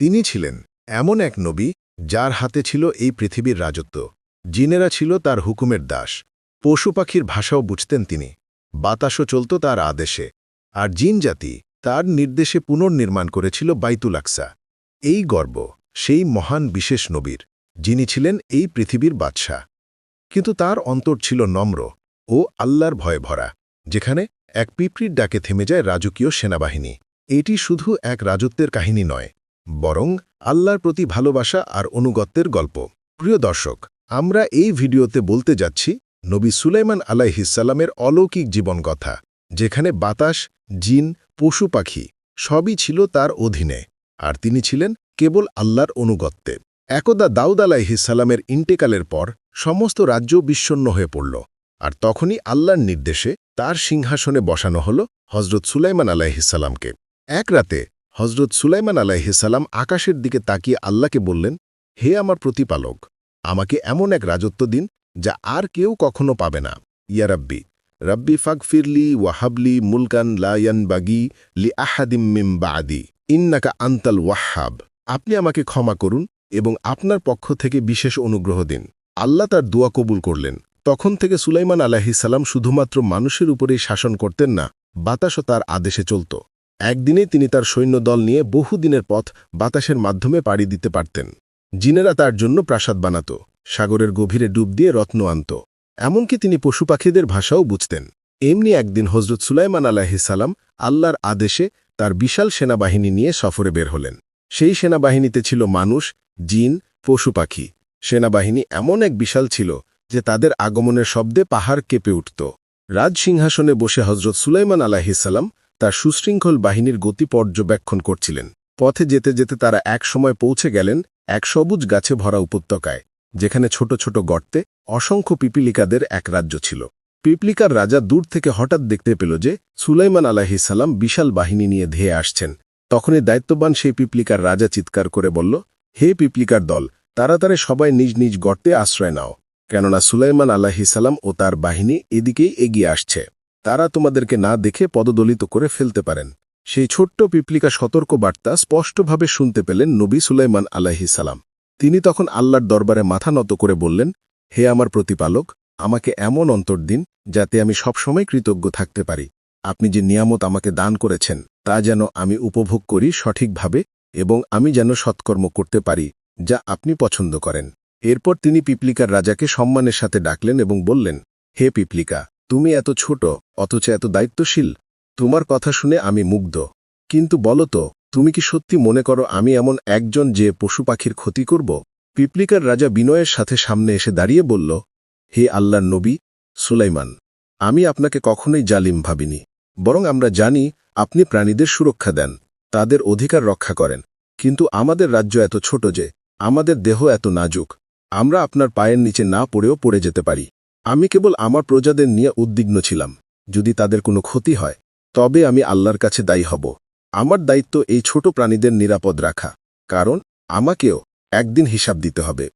তিনি ছিলেন এমন এক নবী যার হাতে ছিল এই পৃথিবীর রাজত্ব। জিনেরা ছিল তার হুকুমের দাস। পশু পাখির ভাষাও বুঝতেন তিনি। বাতাসও চলত তার আদেশে। আর জিন জাতি তার নির্দেশে পুনর্নির্মাণ করেছিল বাইতুল আকসা। এই গর্ব সেই মহান বিশেষ নবীর, যিনি ছিলেন এই পৃথিবীর বাদশাহ। কিন্তু তার অন্তর ছিল নম্র ও আল্লাহর ভয়ে ভরা, যেখানে এক পিঁপড়ির ডাকে থেমে যায় রাজকীয় সেনাবাহিনী। এটি শুধু এক রাজত্বের কাহিনী নয় বরং আল্লাহর প্রতি ভালোবাসা আর অনুগত্যের গল্প। প্রিয় দর্শক, আমরা এই ভিডিওতে বলতে যাচ্ছি নবী সুলাইমান আলাইহিসাল্লামের অলৌকিক জীবনকথা, যেখানে বাতাস, জিন, পশু পাখি সবই ছিল তার অধীনে, আর তিনি ছিলেন কেবল আল্লাহর অনুগত্যে। একদা দাউদ আলাইহিসাল্লামের ইন্টেকালের পর সমস্ত রাজ্য বিশ্বন্ন হয়ে পড়ল, আর তখনই আল্লাহর নির্দেশে তার সিংহাসনে বসানো হল হজরত সুলাইমান আলাইহিসাল্লামকে এক রাতে হজরত সুলাইমান আলাইহিসাল্লাম আকাশের দিকে তাকিয়ে আল্লাহকে বললেন, হে আমার প্রতিপালক, আমাকে এমন এক রাজত্ব দিন যা আর কেউ কখনো পাবে না। ইয়া রাব্বি, রব্বি ফাগফিরলি ওয়াহাবলি মুলকান লায়ান বাগি লি আহাদিম মিম বাদি। ইন্নাকা আন্তাল ওয়াহাব আপনি আমাকে ক্ষমা করুন এবং আপনার পক্ষ থেকে বিশেষ অনুগ্রহ দিন। আল্লাহ তার দোয়া কবুল করলেন। তখন থেকে সুলাইমান আলাহিসাল্লাম শুধুমাত্র মানুষের উপরেই শাসন করতেন না, বাতাসও তার আদেশে চলত। একদিনে তিনি তার সৈন্যদল নিয়ে বহুদিনের পথ বাতাসের মাধ্যমে পাড়ি দিতে পারতেন। জিনেরা তার জন্য প্রাসাদ বানাত, সাগরের গভীরে ডুব দিয়ে রত্ন আনত। এমনকি তিনি পশু পাখিদের ভাষাও বুঝতেন। এমনি একদিন হজরত সুলাইমান আলাহিসাল্লাম আল্লাহর আদেশে তার বিশাল সেনাবাহিনী নিয়ে সফরে বের হলেন। সেই সেনাবাহিনীতে ছিল মানুষ, জিন, পশু পাখি। সেনাবাহিনী এমন এক বিশাল ছিল যে তাদের আগমনের শব্দে পাহাড় কেঁপে উঠত। রাজসিংহাসনে বসে হজরত সুলাইমান আলাহিসাল্লাম তার সুশৃঙ্খল বাহিনীর গতি পর্যবেক্ষণ করছিলেন। পথে যেতে যেতে তারা এক সময় পৌঁছে গেলেন এক সবুজ গাছে ভরা উপত্যকায়, যেখানে ছোট ছোট গর্তে অসংখ্য পিপিলিকাদের এক রাজ্য ছিল। পিপলিকার রাজা দূর থেকে হঠাৎ দেখতে পেল যে সুলাইমান আলাহিসাল্লাম বিশাল বাহিনী নিয়ে ধেয়ে আসছেন। তখনই দায়িত্ববান সেই পিপলিকার রাজা চিৎকার করে বলল, হে পিপলিকার দল, তাড়াতাড়ি সবাই নিজ নিজ গর্তে আশ্রয় নাও, কেননা সুলাইমান আলাহিসাল্লাম ও তার বাহিনী এদিকেই এগিয়ে আসছে। তারা তোমাদেরকে না দেখে পদদলিত করে ফেলতে পারেন। সেই ছোট্ট পিপলিকা সতর্ক বার্তা স্পষ্টভাবে শুনতে পেলেন নবী সুলাইমান আলাহি সালাম। তিনি তখন আল্লাহর দরবারে মাথা নত করে বললেন, হে আমার প্রতিপালক, আমাকে এমন অন্তর দিন যাতে আমি সবসময় কৃতজ্ঞ থাকতে পারি। আপনি যে নিয়ামত আমাকে দান করেছেন, তা যেন আমি উপভোগ করি সঠিকভাবে এবং আমি যেন সৎকর্ম করতে পারি, যা আপনি পছন্দ করেন। এরপর তিনি পিপলিকার রাজাকে সম্মানের সাথে ডাকলেন এবং বললেন, হে পিপলিকা তুমি এত ছোট, অথচ এত দায়িত্বশীল। তোমার কথা শুনে আমি মুগ্ধ। কিন্তু বলো তো, তুমি কি সত্যি মনে করো আমি এমন একজন যে পশু পাখির ক্ষতি করব? পিপলিকার রাজা বিনয়ের সাথে সামনে এসে দাঁড়িয়ে বলল, হে আল্লাহর নবী সুলাইমান, আমি আপনাকে কখনোই জালিম ভাবিনি। বরং আমরা জানি আপনি প্রাণীদের সুরক্ষা দেন, তাদের অধিকার রক্ষা করেন। কিন্তু আমাদের রাজ্য এত ছোট যে, আমাদের দেহ এত নাজুক। আমরা আপনার পায়ের নিচে না পড়েও পড়ে যেতে পারি। আমি কেবল আমার প্রজাদের নিয়ে উদ্বিগ্ন ছিলাম। যদি তাদের কোনো ক্ষতি হয়, তবে আমি আল্লাহর কাছে দায়ী হব। আমার দায়িত্ব এই ছোট প্রাণীদের নিরাপদ রাখা। কারণ, আমাকেও একদিন হিসাব দিতে হবে।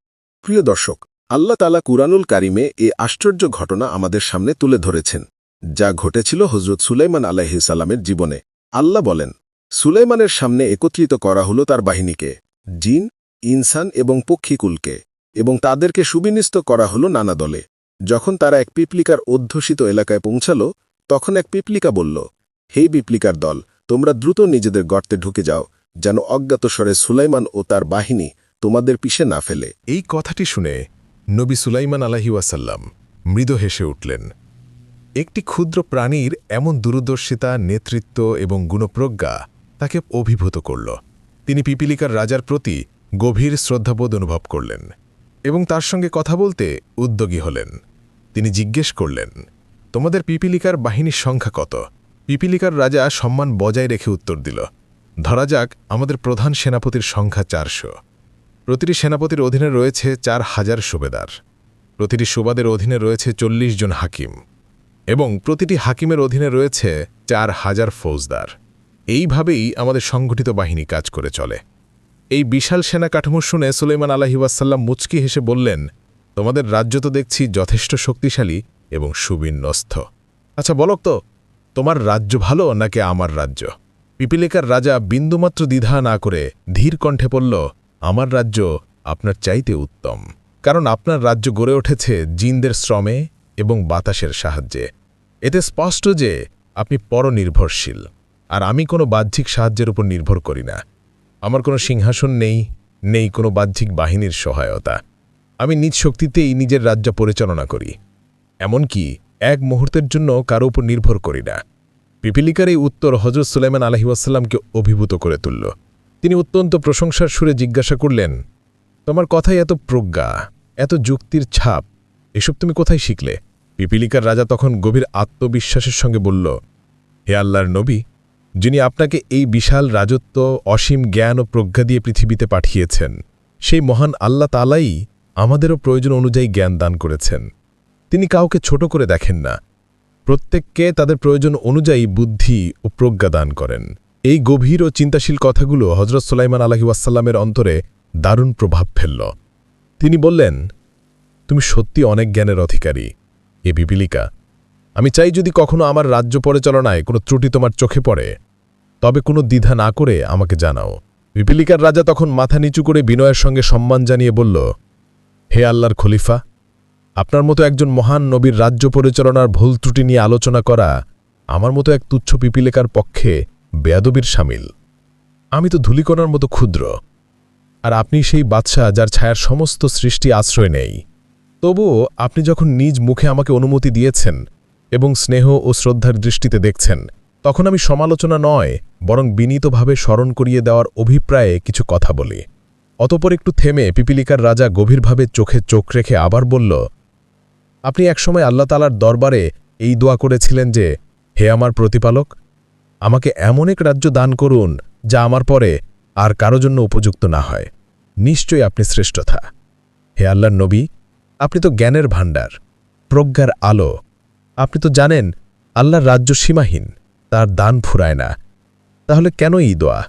প্রিয় দর্শক, আল্লাহ তালা কুরআনুল কারিমে এ আশ্চর্য ঘটনা আমাদের সামনে তুলে ধরেছেন, যা ঘটেছিল হজরত সুলাইমান আলাহিসাল্লামের জীবনে। আল্লাহ বলেন, সুলাইমানের সামনে একত্রিত করা হল তার বাহিনীকে, জিন, ইনসান এবং পক্ষীকুলকে এবং তাদেরকে সুবিন্যস্ত করা হল নানা দলে। যখন তারা এক পিপলিকার অধ্যুষিত এলাকায় পৌঁছাল, তখন এক পিপলিকা বলল, হে পিপলিকার দল, তোমরা দ্রুত নিজেদের গর্তে ঢুকে যাও, যেন অজ্ঞাতস্বরে সুলাইমান ও তার বাহিনী তোমাদের পিছে না ফেলে। এই কথাটি শুনে নবী সুলাইমান আলাহিওয়াসাল্লাম মৃদ হেসে উঠলেন। একটি ক্ষুদ্র প্রাণীর এমন দূরদর্শিতা, নেতৃত্ব এবং গুণপ্রজ্ঞা তাকে অভিভূত করল। তিনি পিপিলিকার রাজার প্রতি গভীর শ্রদ্ধাবোধ অনুভব করলেন। এবং তার সঙ্গে কথা বলতে উদ্যোগী হলেন। তিনি জিজ্ঞেস করলেন, তোমাদের পিপিলিকার বাহিনীর সংখ্যা কত? পিপিলিকার রাজা সম্মান বজায় রেখে উত্তর দিল, ধরা যাক, আমাদের প্রধান সেনাপতির সংখ্যা চারশো। প্রতিটি সেনাপতির অধীনে রয়েছে চার হাজার সুবেদার। প্রতিটি সুবাদের অধীনে রয়েছে চল্লিশ জন হাকিম। এবং প্রতিটি হাকিমের অধীনে রয়েছে চার হাজার ফৌজদার। এইভাবেই আমাদের সংগঠিত বাহিনী কাজ করে চলে। এই বিশাল সেনা কাঠামো শুনে সুলেমান আলাহিবাসাল্লাম মুচকি হেসে বললেন, তোমাদের রাজ্য তো দেখছি যথেষ্ট শক্তিশালী এবং সুবিন্যস্ত। আচ্ছা বলক তো, তোমার রাজ্য ভালো নাকি আমার রাজ্য? পিপিলিকার রাজা বিন্দুমাত্র দ্বিধা না করে ধীর কণ্ঠে বলল, আমার রাজ্য আপনার চাইতে উত্তম। কারণ আপনার রাজ্য গড়ে উঠেছে জিনদের শ্রমে এবং বাতাসের সাহায্যে। এতে স্পষ্ট যে আপনি পরনির্ভরশীল। আর আমি কোনো বাহ্যিক সাহায্যের উপর নির্ভর করি না। আমার কোনো সিংহাসন নেই নেই কোনো বাহ্যিক বাহিনীর সহায়তা। আমি নিজ শক্তিতেই নিজের রাজ্য পরিচালনা করি। এমনকি এক মুহূর্তের জন্য কারও উপর নির্ভর করি না। পিপিলিকার এই উত্তর হজরত সুলাইমান আলহিউসাল্লামকে অভিভূত করে তুলল। তিনি অত্যন্ত প্রশংসার সুরে জিজ্ঞাসা করলেন, তোমার কথাই এত প্রজ্ঞা, এত যুক্তির ছাপ, এসব তুমি কোথায় শিখলে? পিপিলিকার রাজা তখন গভীর আত্মবিশ্বাসের সঙ্গে বলল, হে আল্লাহর নবী যিনি আপনাকে এই বিশাল রাজত্ব, অসীম জ্ঞান ও প্রজ্ঞা দিয়ে পৃথিবীতে পাঠিয়েছেন। সেই মহান আল্লাহ তালাই আমাদেরও প্রয়োজন অনুযায়ী জ্ঞান দান করেছেন। তিনি কাউকে ছোট করে দেখেন না। প্রত্যেককে তাদের প্রয়োজন অনুযায়ী বুদ্ধি ও প্রজ্ঞা দান করেন। এই গভীর ও চিন্তাশীল কথাগুলো হজরত সোলাইমান আলহি ওয়াসাল্লামের অন্তরে দারুণ প্রভাব ফেলল। তিনি বললেন, তুমি সত্যি অনেক জ্ঞানের অধিকারী, এ বিপিলিকা। আমি চাই যদি কখনো আমার রাজ্য পরিচালনায় কোনো ত্রুটি তোমার চোখে পড়ে তবে কোনো দ্বিধা না করে আমাকে জানাও। পিপিলিকার রাজা তখন মাথা নিচু করে বিনয়ের সঙ্গে সম্মান জানিয়ে বলল, হে আল্লাহর খলিফা, আপনার মতো একজন মহান নবীর রাজ্য পরিচালনার ভুল ত্রুটি নিয়ে আলোচনা করা আমার মতো এক তুচ্ছ পিপিলেকার পক্ষে বেয়াদবির সামিল। আমি তো ধুলিকণার মতো ক্ষুদ্র, আর আপনি সেই বাদশাহ যার ছায়ার সমস্ত সৃষ্টি আশ্রয় নেই। তবুও আপনি যখন নিজ মুখে আমাকে অনুমতি দিয়েছেন এবং স্নেহ ও শ্রদ্ধার দৃষ্টিতে দেখছেন তখন আমি সমালোচনা নয়, বরং বিনীতভাবে স্মরণ করিয়ে দেওয়ার অভিপ্রায়ে কিছু কথা বলি। অতপর একটু থেমে পিপিলিকার রাজা গভীরভাবে চোখে চোখ রেখে আবার বলল, আপনি একসময় আল্লাহ তালার দরবারে এই দোয়া করেছিলেন যে, হে আমার প্রতিপালক, আমাকে এমন এক রাজ্য দান করুন যা আমার পরে আর কারও জন্য উপযুক্ত না হয়। নিশ্চয়ই আপনি শ্রেষ্ঠতা হে আল্লাহর নবী, আপনি তো জ্ঞানের ভাণ্ডার, প্রজ্ঞার আলো। আপনি তো জানেন, আল্লাহর রাজ্য সীমাহীন। তার দান ফুরায় না। তাহলে কেন এই দোয়া?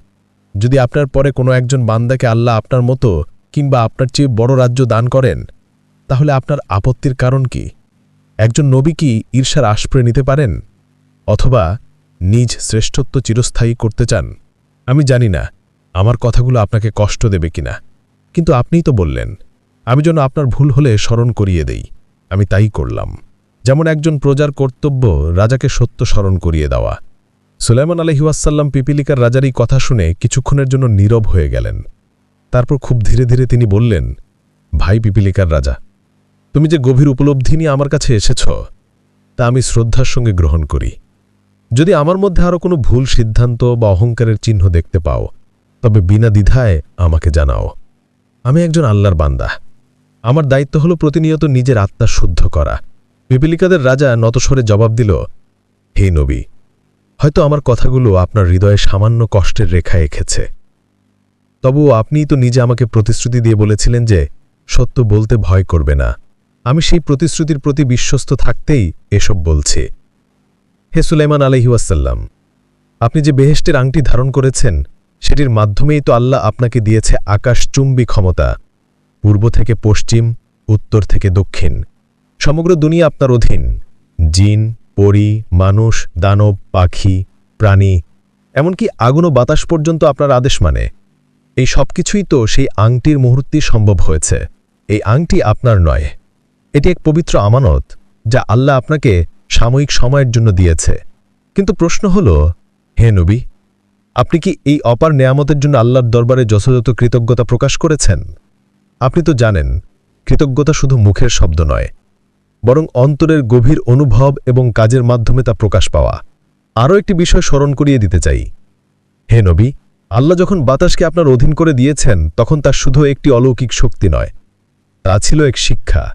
যদি আপনার পরে কোনো একজন বান্দাকে আল্লাহ আপনার মতো কিংবা আপনার চেয়ে বড় রাজ্য দান করেন, তাহলে আপনার আপত্তির কারণ কি? একজন নবী কি ঈর্ষার আশ্রয় নিতে পারেন? অথবা নিজ শ্রেষ্ঠত্ব চিরস্থায়ী করতে চান? আমি জানি না, আমার কথাগুলো আপনাকে কষ্ট দেবে কিনা। কিন্তু আপনিই তো বললেন, আমি যেন আপনার ভুল হলে স্মরণ করিয়ে দেই। আমি তাই করলাম। যেমন একজন প্রজার কর্তব্য রাজাকে সত্য স্মরণ করিয়ে দেওয়া সুলাইমান আলহিউসাল্লাম পিপিলিকার রাজার এই কথা শুনে কিছুক্ষণের জন্য নীরব হয়ে গেলেন। তারপর খুব ধীরে ধীরে তিনি বললেন, ভাই পিপিলিকার রাজা, তুমি যে গভীর উপলব্ধি নিয়ে আমার কাছে এসেছ, তা আমি শ্রদ্ধার সঙ্গে গ্রহণ করি। যদি আমার মধ্যে আরও কোনো ভুল সিদ্ধান্ত বা অহংকারের চিহ্ন দেখতে পাও, তবে বিনা দ্বিধায় আমাকে জানাও। আমি একজন আল্লাহর বান্দা। আমার দায়িত্ব হল প্রতিনিয়ত নিজের আত্মা শুদ্ধ করা। পিপিলিকাদের রাজা নতস্বরে জবাব দিল, হে নবী হয়তো আমার কথাগুলো আপনার হৃদয়ে সামান্য কষ্টের রেখা এঁকেছে। তবুও আপনিই তো নিজে আমাকে প্রতিশ্রুতি দিয়ে বলেছিলেন যে, সত্য বলতে ভয় করবে না। আমি সেই প্রতিশ্রুতির প্রতি বিশ্বস্ত থাকতেই এসব বলছি। হে সুলাইমান আলহিউসাল্লাম আপনি যে বেহেষ্টের আংটি ধারণ করেছেন, সেটির মাধ্যমেই তো আল্লাহ আপনাকে দিয়েছে আকাশ আকাশচুম্বী ক্ষমতা। পূর্ব থেকে পশ্চিম, উত্তর থেকে দক্ষিণ। সমগ্র দুনিয়া আপনার অধীন, জিন পরি, মানুষ, দানব, পাখি, প্রাণী, এমনকি আগুন ও বাতাস পর্যন্ত আপনার আদেশ মানে। এই সব কিছুই তো সেই আংটির মুহূর্তেই সম্ভব হয়েছে। এই আংটি আপনার নয়। এটি এক পবিত্র আমানত, যা আল্লাহ আপনাকে সাময়িক সময়ের জন্য দিয়েছে। কিন্তু প্রশ্ন হল, হে নবী, আপনি কি এই অপার নেয়ামতের জন্য আল্লাহর দরবারে যথাযথ কৃতজ্ঞতা প্রকাশ করেছেন? আপনি তো জানেন, কৃতজ্ঞতা শুধু মুখের শব্দ নয় বরং অন্তরের গভীর অনুভব এবং কাজের মাধ্যমে তা প্রকাশ পাওয়া। আরও একটি বিষয় স্মরণ করিয়ে দিতে চাই। হে নবী, আল্লাহ যখন বাতাসকে আপনার অধীন করে দিয়েছেন, তখন তার শুধু একটি অলৌকিক শক্তি নয়। তা ছিল এক শিক্ষা।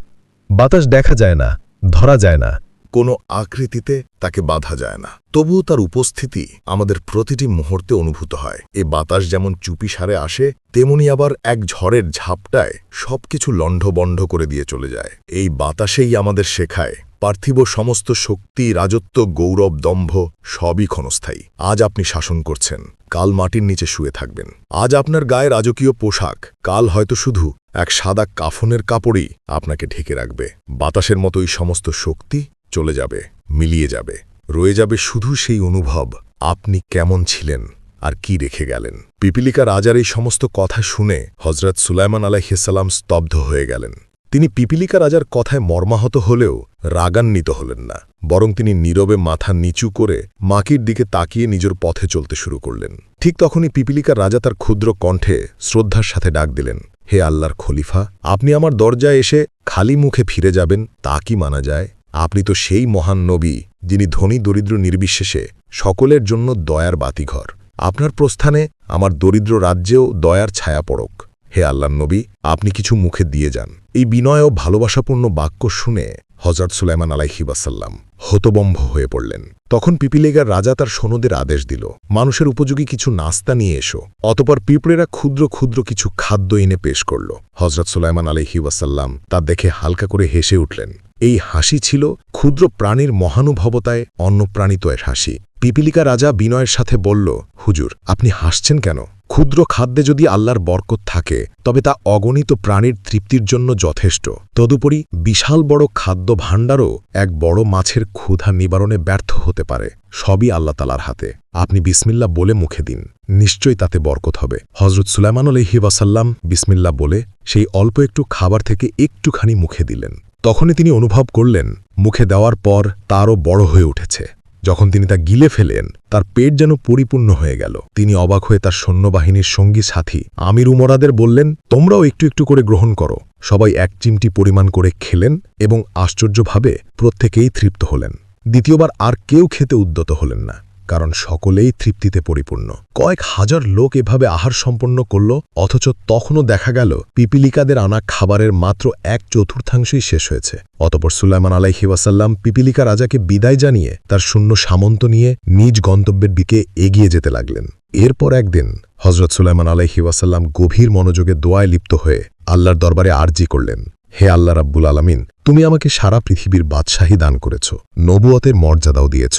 বাতাস দেখা যায় না, ধরা যায় না। কোনো আকৃতিতে তাকে বাধা যায় না। তবুও তার উপস্থিতি আমাদের প্রতিটি মুহূর্তে অনুভূত হয়। এ বাতাস যেমন চুপি সারে আসে, তেমনি আবার এক ঝড়ের ঝাপটায় সবকিছু লণ্ঠবণ্ড করে দিয়ে চলে যায়। এই বাতাসেই আমাদের শেখায়, পার্থিব সমস্ত শক্তি, রাজত্ব, গৌরব, দম্ভ সবই ক্ষণস্থায়ী। আজ আপনি শাসন করছেন, কাল মাটির নিচে শুয়ে থাকবেন। আজ আপনার গায়ে রাজকীয় পোশাক, কাল হয়তো শুধু এক সাদা কাফনের কাপড়ই আপনাকে ঢেকে রাখবে। বাতাসের মতোই সমস্ত শক্তি চলে যাবে, মিলিয়ে যাবে। রয়ে যাবে শুধু সেই অনুভব, আপনি কেমন ছিলেন আর কি রেখে গেলেন। পিপিলিকা রাজার এই সমস্ত কথা শুনে হজরত সুলাইমান আলাইহিসাল্লাম স্তব্ধ হয়ে গেলেন। তিনি পিপিলিকা রাজার কথায় মর্মাহত হলেও রাগান্বিত হলেন না, বরং তিনি নীরবে মাথা নিচু করে মাকির দিকে তাকিয়ে নিজের পথে চলতে শুরু করলেন। ঠিক তখনই পিপিলিকার রাজা তার ক্ষুদ্র কণ্ঠে শ্রদ্ধার সাথে ডাক দিলেন, হে আল্লাহর খলিফা, আপনি আমার দরজায় এসে খালি মুখে ফিরে যাবেন, তা কি মানা যায়? আপনি তো সেই মহান নবী, যিনি ধনী, দরিদ্র, নির্বিশেষে সকলের জন্য দয়ার বাতিঘর। আপনার প্রস্থানে আমার দরিদ্র রাজ্যেও দয়ার ছায়া পড়ক। হে আল্লাহ নবী, আপনি কিছু মুখে দিয়ে যান। এই বিনয় ও ভালোবাসাপূর্ণ বাক্য শুনে হজরত সুলাইমান আলাইহিবাসাল্লাম হতবম্ভ হয়ে পড়লেন। তখন পিপিলেগার রাজা তার সনদের আদেশ দিল, মানুষের উপযোগী কিছু নাস্তা নিয়ে এসো। অতপর পিঁপড়েরা ক্ষুদ্র ক্ষুদ্র কিছু খাদ্য এনে পেশ করল। হজরত সুলাইমান আলাইহিবাসাল্লাম তা দেখে হালকা করে হেসে উঠলেন। এই হাসি ছিল ক্ষুদ্র প্রাণীর মহানুভবতায় অন্নপ্রাণিত এক হাসি। পিপিলিকা রাজা বিনয়ের সাথে বলল, হুজুর, আপনি হাসছেন কেন? ক্ষুদ্র খাদ্যে যদি আল্লাহর বরকত থাকে, তবে তা অগণিত প্রাণীর তৃপ্তির জন্য যথেষ্ট। তদুপরি বিশাল বড় খাদ্য ভাণ্ডারও এক বড় মাছের ক্ষুধা নিবারণে ব্যর্থ হতে পারে। সবই আল্লাহ তালার হাতে। আপনি বিসমিল্লা বলে মুখে দিন। নিশ্চয়ই তাতে বরকত হবে। হজরত সুলাইমান আলহি ওয়াসাল্লাম বিসমিল্লা বলে সেই অল্প একটু খাবার থেকে একটুখানি মুখে দিলেন। তখনই তিনি অনুভব করলেন, মুখে দেওয়ার পর তারও বড় হয়ে উঠেছে। যখন তিনি তা গিলে ফেলেন, তার পেট যেন পরিপূর্ণ হয়ে গেল। তিনি অবাক হয়ে তার সৈন্যবাহিনীর সঙ্গী সাথী আমির উমরাদের বললেন, তোমরাও একটু একটু করে গ্রহণ করো। সবাই এক চিমটি পরিমাণ করে খেলেন এবং আশ্চর্যভাবে প্রত্যেকেই তৃপ্ত হলেন। দ্বিতীয়বার আর কেউ খেতে উদ্যত হলেন না। কারণ সকলেই তৃপ্তিতে পরিপূর্ণ। কয়েক হাজার লোক এভাবে আহার সম্পন্ন করল, অথচ তখনও দেখা গেল পিপিলিকাদের আনা খাবারের মাত্র এক চতুর্থাংশই শেষ হয়েছে। অতপর সুলাইমান আলাইহি ওয়াসাল্লাম পিপিলিকা রাজাকে বিদায় জানিয়ে তার শূন্য সামন্ত নিয়ে নিজ গন্তব্যের দিকে এগিয়ে যেতে লাগলেন। এরপর একদিন হজরত সুলাইমান আলাইহি ওয়াসাল্লাম গভীর মনোযোগে দোয়ায় লিপ্ত হয়ে আল্লাহর দরবারে আর্জি করলেন, হে আল্লাহ রাব্বুল আলামিন, তুমি আমাকে সারা পৃথিবীর বাদশাহী দান করেছ নবুয়তের মর্যাদাও দিয়েছ।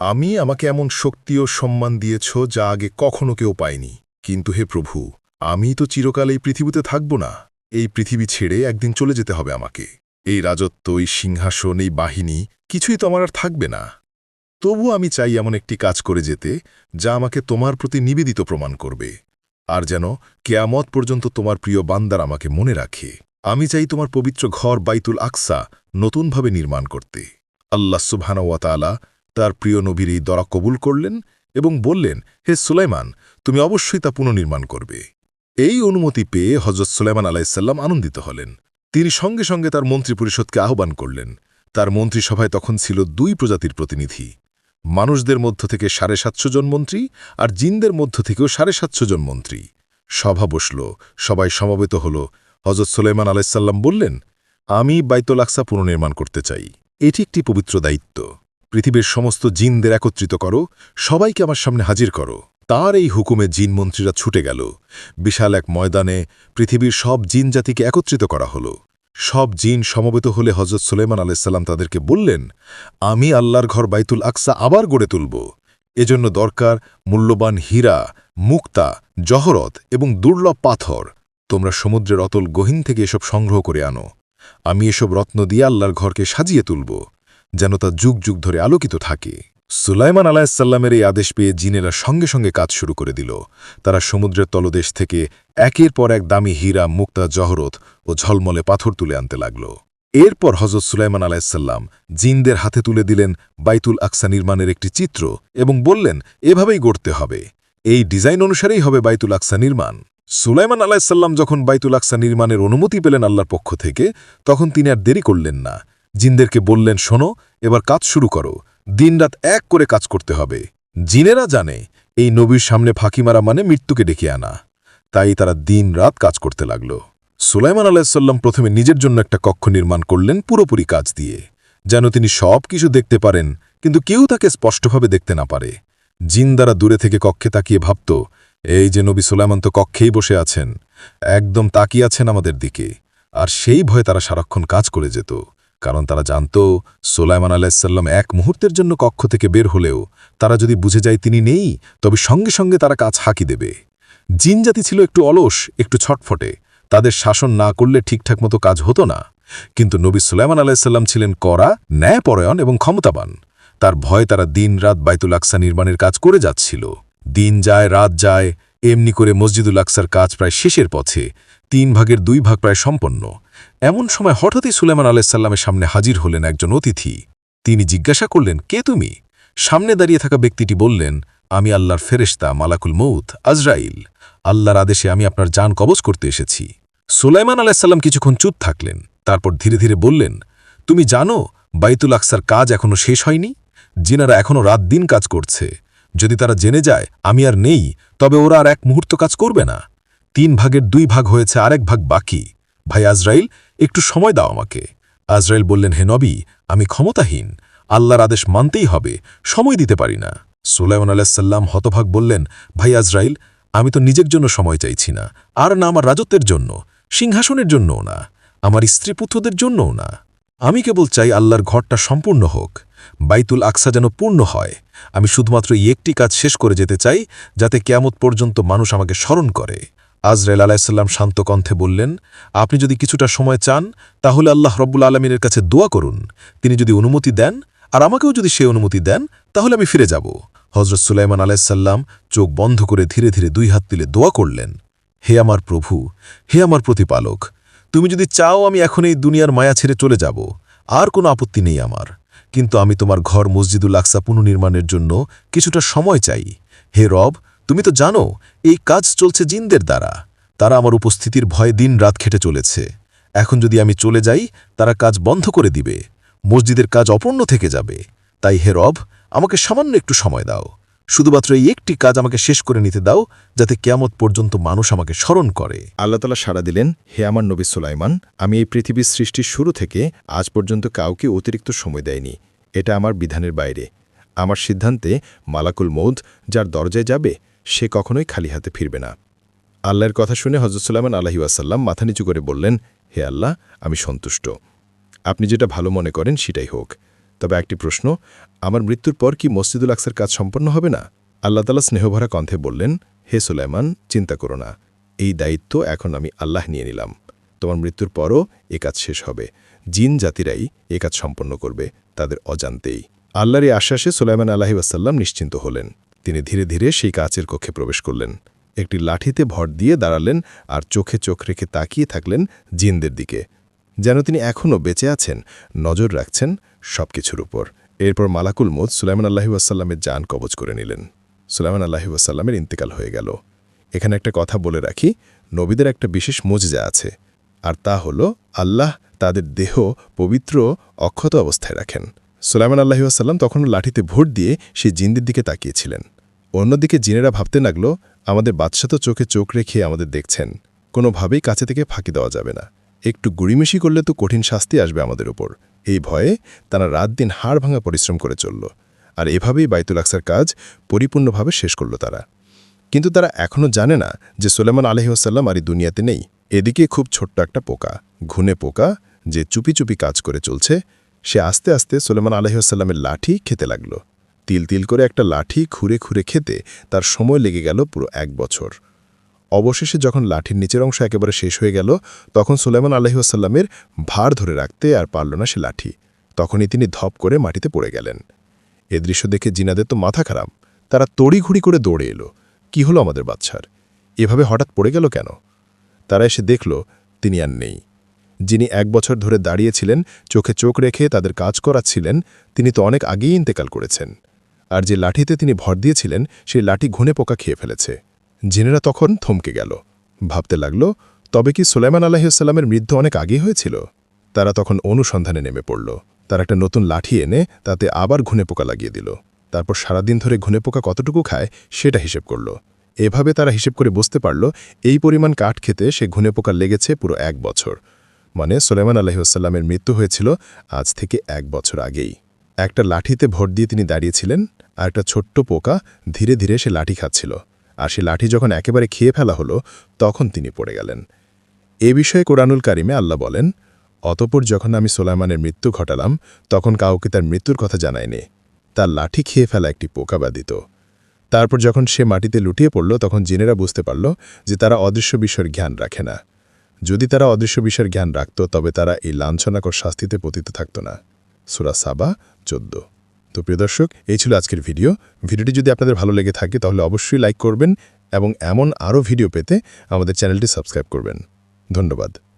আমি আমাকে এমন শক্তি ও সম্মান দিয়েছ যা আগে কখনো কেউ পায়নি। কিন্তু হে প্রভু, আমি তো চিরকাল এই পৃথিবীতে থাকব না। এই পৃথিবী ছেড়ে একদিন চলে যেতে হবে আমাকে। এই রাজত্ব, এই সিংহাসন, এই বাহিনী, কিছুই তো আমার আর থাকবে না। তবু আমি চাই এমন একটি কাজ করে যেতে, যা আমাকে তোমার প্রতি নিবেদিত প্রমাণ করবে। আর যেন কেয়ামত পর্যন্ত তোমার প্রিয় বান্দার আমাকে মনে রাখে। আমি চাই তোমার পবিত্র ঘর বাইতুল আকসা নতুনভাবে নির্মাণ করতে। আল্লাহ সুবহানাওয়াতালা তার প্রিয় নবীর এই দরা কবুল করলেন এবং বললেন, হে সুলাইমান, তুমি অবশ্যই তা পুনর্নির্মাণ করবে। এই অনুমতি পেয়ে হজরত সুলাইমান আলাইসাল্লাম আনন্দিত হলেন। তিনি সঙ্গে সঙ্গে তার মন্ত্রিপরিষদকে আহ্বান করলেন। তার মন্ত্রিসভায় তখন ছিল দুই প্রজাতির প্রতিনিধি। মানুষদের মধ্য থেকে সাড়ে সাতশো জন মন্ত্রী আর জিনদের মধ্য থেকেও সাড়ে সাতশো জন মন্ত্রী। সভা বসল, সবাই সমবেত হল। হজরত সুলাইমান আলাইসাল্লাম বললেন, আমি বাইতুল আকসা পুনর্নির্মাণ করতে চাই। এটি একটি পবিত্র দায়িত্ব। পৃথিবীর সমস্ত জিনদের একত্রিত করো, সবাইকে আমার সামনে হাজির করো। তার এই হুকুমে জিন মন্ত্রীরা ছুটে গেল। বিশাল এক ময়দানে পৃথিবীর সব জিন জাতিকে একত্রিত করা হল। সব জিন সমবেত হলে হজরত সুলেমান আলাইসাল্লাম তাদেরকে বললেন, আমি আল্লাহর ঘর বাইতুল আকসা আবার গড়ে তুলব। এজন্য দরকার মূল্যবান হীরা, মুক্তা, জহরত এবং দুর্লভ পাথর। তোমরা সমুদ্রের অতল গহীন থেকে এসব সংগ্রহ করে আনো। আমি এসব রত্ন দিয়ে আল্লাহর ঘরকে সাজিয়ে তুলব। যেন তা যুগ যুগ ধরে আলোকিত থাকে। সুলাইমান আলাহিসাল্লামের এই আদেশ পেয়ে জিনেরা সঙ্গে সঙ্গে কাজ শুরু করে দিল। তারা সমুদ্রের তলদেশ থেকে একের পর এক দামি হীরা, মুক্তা, জহরত ও ঝলমলে পাথর তুলে আনতে লাগল। এরপর হজরত সুলাইমান আলাহিসাল্লাম জিনদের হাতে তুলে দিলেন বাইতুল আকসা নির্মাণের একটি চিত্র এবং বললেন, এভাবেই গড়তে হবে। এই ডিজাইন অনুসারেই হবে বাইতুল আকসা নির্মাণ। সুলাইমান আলাহিসাল্লাম যখন বাইতুল আকসা নির্মাণের অনুমতি পেলেন আল্লাহর পক্ষ থেকে, তখন তিনি আর দেরি করলেন না। জিনদেরকে বললেন, শোনো, এবার কাজ শুরু করো। দিনরাত এক করে কাজ করতে হবে। জিনেরা জানে, এই নবীর সামনে ফাঁকি মারা মানে মৃত্যুকে ডেকে আনা। তাই তারা দিন রাত কাজ করতে লাগল। সুলাইমান আলাহিসাল্লাম প্রথমে নিজের জন্য একটা কক্ষ নির্মাণ করলেন পুরোপুরি কাজ দিয়ে। যেন তিনি সব কিছু দেখতে পারেন, কিন্তু কেউ তাকে স্পষ্টভাবে দেখতে না পারে। জিন দ্বারা দূরে থেকে কক্ষে তাকিয়ে ভাবত, এই যে নবী সুলাইমান তো কক্ষেই বসে আছেন। একদম তাকিয়ে আছেন আমাদের দিকে। আর সেই ভয়ে তারা সারাক্ষণ কাজ করে যেত। কারণ তারা জানত সোলাইমান আলাহিসাল্লাম এক মুহূর্তের জন্য কক্ষ থেকে বের হলেও তারা যদি বুঝে যায় তিনি নেই, তবে সঙ্গে সঙ্গে তারা কাজ হাঁকি দেবে। জিনজাতি ছিল একটু অলস, একটু ছটফটে। তাদের শাসন না করলে ঠিকঠাক মতো কাজ হতো না। কিন্তু নবী সুলাইমান আলাহিসাল্লাম ছিলেন করা ন্যায়পরায়ণ এবং ক্ষমতাবান। তার ভয়ে তারা দিন রাত বাইতুল আকসা নির্মাণের কাজ করে যাচ্ছিল। দিন যায়, রাত যায়, এমনি করে মসজিদুল আকসার কাজ প্রায় শেষের পথে, তিন ভাগের দুই ভাগ প্রায় সম্পন্ন। এমন সময় হঠাৎই সুলেমান আলাইসাল্লামের সামনে হাজির হলেন একজন অতিথি। তিনি জিজ্ঞাসা করলেন, কে তুমি? সামনে দাঁড়িয়ে থাকা ব্যক্তিটি বললেন, আমি আল্লাহর ফেরেশতা মালাকুল মৌত আজরাইল। আল্লাহর আদেশে আমি আপনার যান কবজ করতে এসেছি। সুলাইমান আলাইসাল্লাম কিছুক্ষণ চুপ থাকলেন, তারপর ধীরে ধীরে বললেন, তুমি জানো, বাইতুল আকসার কাজ এখনও শেষ হয়নি? জিনারা এখনও রাত দিন কাজ করছে। যদি তারা জেনে যায়, আমি আর নেই, তবে ওরা আর এক মুহূর্ত কাজ করবে না। তিন ভাগের দুই ভাগ হয়েছে, আরেক ভাগ বাকি। ভাই আজরাইল, একটু সময় দাও আমাকে। আজরাইল বললেন, হে নবী, আমি ক্ষমতাহীন। আল্লাহর আদেশ মানতেই হবে, সময় দিতে পারি না। সুলাইমান আলাহিসাল্লাম হতভাগ বললেন, ভাই আজরাইল, আমি তো নিজের জন্য সময় চাইছি না, আর না আমার রাজত্বের জন্য, সিংহাসনের জন্যও না, আমার স্ত্রী পুত্রদের জন্যও না। আমি কেবল চাই আল্লাহর ঘরটা সম্পূর্ণ হোক, বাইতুল আকসা যেন পূর্ণ হয়। আমি শুধুমাত্র এই একটি কাজ শেষ করে যেতে চাই, যাতে কেয়ামত পর্যন্ত মানুষ আমাকে স্মরণ করে। আজরাইল আলাইসাল্লাম শান্ত কণ্ঠে বললেন, আপনি যদি কিছুটা সময় চান, তাহলে আল্লাহ রব্বুল আলমিনের কাছে দোয়া করুন। তিনি যদি অনুমতি দেন, আর আমাকেও যদি সে অনুমতি দেন, তাহলে আমি ফিরে যাব। হজরত সুলাইমান আলাইসাল্লাম চোখ বন্ধ করে ধীরে ধীরে দুই হাত তুলে দোয়া করলেন, হে আমার প্রভু, হে আমার প্রতিপালক, তুমি যদি চাও আমি এখন এই দুনিয়ার মায়া ছেড়ে চলে যাব, আর কোনো আপত্তি নেই আমার। কিন্তু আমি তোমার ঘর মসজিদুল আকসা পুনর্নির্মাণের জন্য কিছুটা সময় চাই। হে রব তুমি তো জানো, এই কাজ চলছে জিনদের দ্বারা। তারা আমার উপস্থিতির ভয়ে দিন রাত খেটে চলেছে। এখন যদি আমি চলে যাই, তারা কাজ বন্ধ করে দিবে। মসজিদের কাজ অপূর্ণ থেকে যাবে। তাই হে রব, আমাকে সামান্য একটু সময় দাও। শুধুমাত্র এই একটি কাজ আমাকে শেষ করে নিতে দাও, যাতে কেয়ামত পর্যন্ত মানুষ আমাকে স্মরণ করে। আল্লাহ তালা সাড়া দিলেন, হে আমার নবী সুলাইমান, আমি এই পৃথিবীর সৃষ্টির শুরু থেকে আজ পর্যন্ত কাউকে অতিরিক্ত সময় দেয়নি। এটা আমার বিধানের বাইরে। আমার সিদ্ধান্তে মালাকুল মৌদ যার দরজায় যাবে সে কখনোই খালি হাতে ফিরবে না। আল্লাহর কথা শুনে হজরত সুলাইমান আলহি ওয়াসাল্লাম মাথা নিচু করে বললেন, হে আল্লাহ, আমি সন্তুষ্ট। আপনি যেটা ভালো মনে করেন সেটাই হোক। তবে একটি প্রশ্ন, আমার মৃত্যুর পর কি মসজিদুল আকসার কাজ সম্পন্ন হবে না? আল্লাহ তালা স্নেহভরা কণ্ঠে বললেন, হে সুলাইমান, চিন্তা করো না। এই দায়িত্ব এখন আমি আল্লাহ নিয়ে নিলাম। তোমার মৃত্যুর পরও এ কাজ শেষ হবে। জিন জাতিরাই এ কাজ সম্পন্ন করবে, তাদের অজান্তেই। আল্লাহর এই আশ্বাসে সুলাইমান আলাহি নিশ্চিন্ত হলেন। তিনি ধীরে ধীরে সেই কাচের কক্ষে প্রবেশ করলেন। একটি লাঠিতে ভর দিয়ে দাঁড়ালেন আর চোখে চোখ রেখে তাকিয়ে থাকলেন জিনদের দিকে। যেন তিনি এখনও বেঁচে আছেন, নজর রাখছেন সব কিছুর উপর। এরপর মালাকুল মোদ সুলাইমান আল্লাহি ওয়াসাল্লামের যান কবজ করে নিলেন। সুলাইমান আল্লাহি ওয়াসাল্লামের ইন্তেকাল হয়ে গেল। এখানে একটা কথা বলে রাখি, নবীদের একটা বিশেষ মজিজা আছে, আর তা হল আল্লাহ তাদের দেহ পবিত্র অক্ষত অবস্থায় রাখেন। সুলাইমান আল্লাহি ওয়াসাল্লাম তখন লাঠিতে ভোট দিয়ে সে জিনদের দিকে তাকিয়েছিলেন। অন্যদিকে জিনেরা ভাবতে লাগল, আমাদের বাদশা তো চোখে চোখ রেখে আমাদের দেখছেন। কোনোভাবেই কাছে থেকে ফাঁকি দেওয়া যাবে না। একটু গুড়িমেশি করলে তো কঠিন শাস্তি আসবে আমাদের উপর। এই ভয়ে তারা রাত দিন হাড় ভাঙা পরিশ্রম করে চলল। আর এভাবেই বাইতুল আকসার কাজ পরিপূর্ণভাবে শেষ করল তারা। কিন্তু তারা এখনও জানে না যে সোলেমান আলহিউসাল্লাম আর এই দুনিয়াতে নেই। এদিকে খুব ছোট্ট একটা পোকা, ঘুনে পোকা, যে চুপি চুপি কাজ করে চলছে। সে আস্তে আস্তে সোলেমান আলহিউসাল্লামের লাঠি খেতে লাগল। তিল তিল করে একটা লাঠি খুঁড়ে খুঁড়ে খেতে তার সময় লেগে গেল পুরো এক বছর। অবশেষে যখন লাঠির নিচের অংশ একেবারে শেষ হয়ে গেল, তখন সুলাইমান আলহিউসাল্লামের ভার ধরে রাখতে আর পারল না সে লাঠি। তখনই তিনি ধপ করে মাটিতে পড়ে গেলেন। এ দৃশ্য দেখে জিনাদের তো মাথা খারাপ। তারা তড়িঘুড়ি করে দৌড়ে এলো। কি হলো আমাদের বাচ্চার? এভাবে হঠাৎ পড়ে গেল কেন? তারা এসে দেখল, তিনি আর নেই। যিনি এক বছর ধরে দাঁড়িয়েছিলেন, চোখে চোখ রেখে তাদের কাজ করাচ্ছিলেন, তিনি তো অনেক আগেই ইন্তেকাল করেছেন। আর যে লাঠিতে তিনি ভর দিয়েছিলেন সেই লাঠি ঘুনে পোকা খেয়ে ফেলেছে। জিনেরা তখন থমকে গেল। ভাবতে লাগল, তবে কি সুলাইমান আলাহিসাল্লামের মৃত্যু অনেক আগেই হয়েছিল? তারা তখন অনুসন্ধানে নেমে পড়ল। তার একটা নতুন লাঠি এনে তাতে আবার ঘুনে পোকা লাগিয়ে দিল। তারপর সারাদিন ধরে ঘুনে পোকা কতটুকু খায়, সেটা হিসেব করল। এভাবে তারা হিসেব করে বুঝতে পারল, এই পরিমাণ কাঠ খেতে সে ঘুনে পোকা লেগেছে পুরো এক বছর। মানে সোলেমান আলহিউসাল্লামের মৃত্যু হয়েছিল আজ থেকে এক বছর আগেই। একটা লাঠিতে ভোট দিয়ে তিনি দাঁড়িয়েছিলেন আর একটা ছোট্ট পোকা ধীরে ধীরে সে লাঠি খাচ্ছিল। আর সে লাঠি যখন একেবারে খেয়ে ফেলা হলো, তখন তিনি পড়ে গেলেন। এ বিষয়ে কোরআনুল কারিমে আল্লাহ বলেন, অতপর যখন আমি সোলাইমানের মৃত্যু ঘটালাম, তখন কাউকে তার মৃত্যুর কথা জানায়নি। তার লাঠি খেয়ে ফেলা একটি পোকা বাদিত তারপর যখন সে মাটিতে লুটিয়ে পড়ল, তখন জিনেরা বুঝতে পারল যে তারা অদৃশ্য বিষয়ের জ্ঞান রাখে না। যদি তারা অদৃশ্য বিষয়ের জ্ঞান রাখত, তবে তারা এই লাঞ্ছনাকর শাস্তিতে পতিত থাকত না। সুরা সাবা, চোদ্দ। তো প্রিয় দর্শক, এই ছিল আজকের ভিডিও। ভিডিওটি যদি আপনাদের ভালো লেগে থাকে, তাহলে অবশ্যই লাইক করবেন এবং এমন আরও ভিডিও পেতে আমাদের চ্যানেলটি সাবস্ক্রাইব করবেন। ধন্যবাদ।